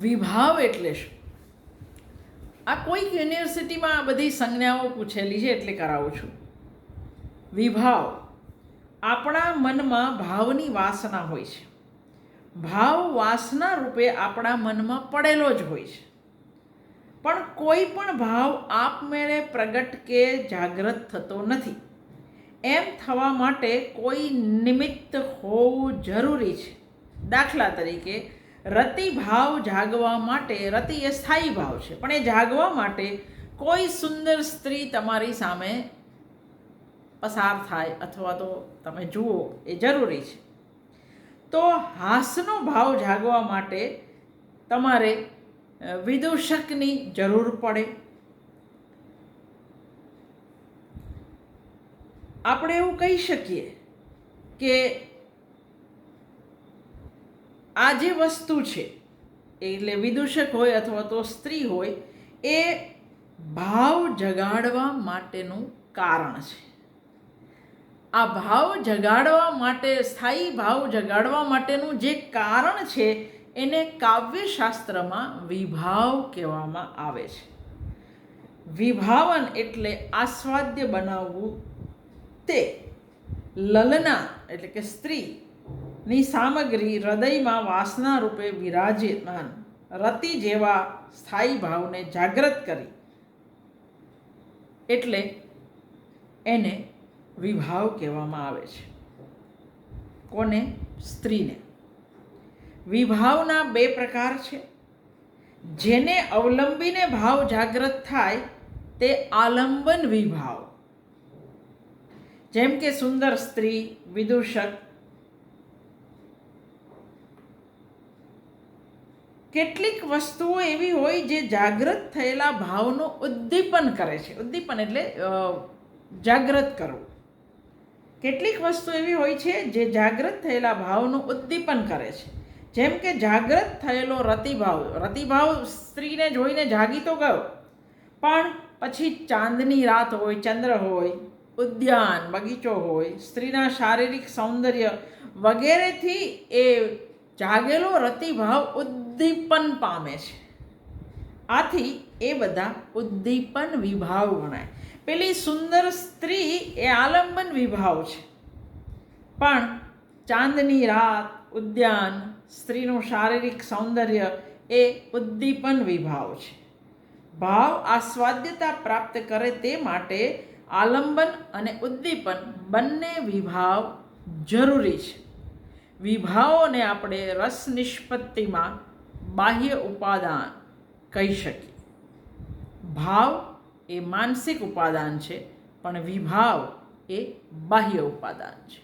વિભાવ એટલે શું? આ કોઈક યુનિવર્સિટીમાં આ બધી સંજ્ઞાઓ પૂછેલી છે એટલે કરાવું છું. વિભાવ. આપણા મનમાં ભાવની વાસના હોય છે. ભાવ વાસના રૂપે આપણા મનમાં પડેલો જ હોય છે. પણ કોઈ પણ ભાવ આપમેળે પ્રગટ કે જાગૃત થતો નથી. એમ થવા માટે કોઈ નિમિત્ત હોવું જરૂરી છે. દાખલા તરીકે રતિ ભાવ જાગવા માટે, રતિ એ સ્થાયી ભાવ છે. પણ એ જાગવા માટે કોઈ સુંદર સ્ત્રી તમારી સામે પસાર થાય અથવા તો તમે જુઓ, એ જરૂરી છે. તો હાસનો ભાવ જાગવા માટે તમારે વિદૂષકની જરૂર પડે. આપણે એવું કહી શકીએ કે આ જે વસ્તુ છે, એટલે વિદૂષક હોય અથવા તો સ્ત્રી હોય, એ ભાવ જગાડવા માટેનું કારણ છે. આ ભાવ જગાડવા માટે, સ્થાયી ભાવ જગાડવા માટેનું જે કારણ છે, એને કાવ્યશાસ્ત્રમાં વિભાવ કહેવામાં આવે છે. વિભાવન એટલે આસ્વાદ્ય બનાવવું તે. લલના એટલે કે સ્ત્રીની સામગ્રી હૃદયમાં વાસના રૂપે વિરાજમાન. રતિ જેવા સ્થાયી ભાવને જાગૃત કરી. એટલે એને વિભાવ કહેવામાં આવે છે. કોને? સ્ત્રીને. વિભાવના બે પ્રકાર છે. જેને અવલંબીને ભાવ જાગૃત થાય તે આલંબન વિભાવ. જેમ કે સુંદર સ્ત્રી, વિદૂષક કેટલીક વસ્તુઓ એવી હોય જે જાગૃત થયેલા ભાવનું ઉદ્દીપન કરે છે. ઉદ્દીપન એટલે જાગૃત કરવું. કેટલીક વસ્તુ એવી હોય છે જે જાગૃત થયેલા ભાવનું ઉદ્દીપન કરે છે. જેમ કે જાગૃત થયેલો રતિભાવ. રતિભાવ સ્ત્રીને જોઈને જાગી તો ગયો. પણ પછી ચાંદની રાત હોય, ચંદ્ર હોય, ઉદ્યાન, બગીચો હોય, સ્ત્રીના શારીરિક સૌંદર્ય વગેરેથી એ જાગેલો રતિભાવ ઉદ્દીપન પામે છે. આથી એ બધા ઉદ્દીપન વિભાવ ગણાય. પેલી સુંદર સ્ત્રી એ આલંબન વિભાવ છે. પણ ચાંદની રાત, ઉદ્યાન, સ્ત્રીનું શારીરિક સૌંદર્ય એ ઉદ્દીપન વિભાવ છે. ભાવ આસ્વાદ્યતા પ્રાપ્ત કરે તે માટે આલંબન અને ઉદ્દીપન બંને વિભાવ જરૂરી છે. વિભાવોને આપણે રસ નિષ્પત્તિમાં બાહ્ય ઉપાદાન કહી શકીએ ભાવ એ માનસિક ઉપાદાન છે, પણ વિભાવ એ બાહ્ય ઉપાદાન છે.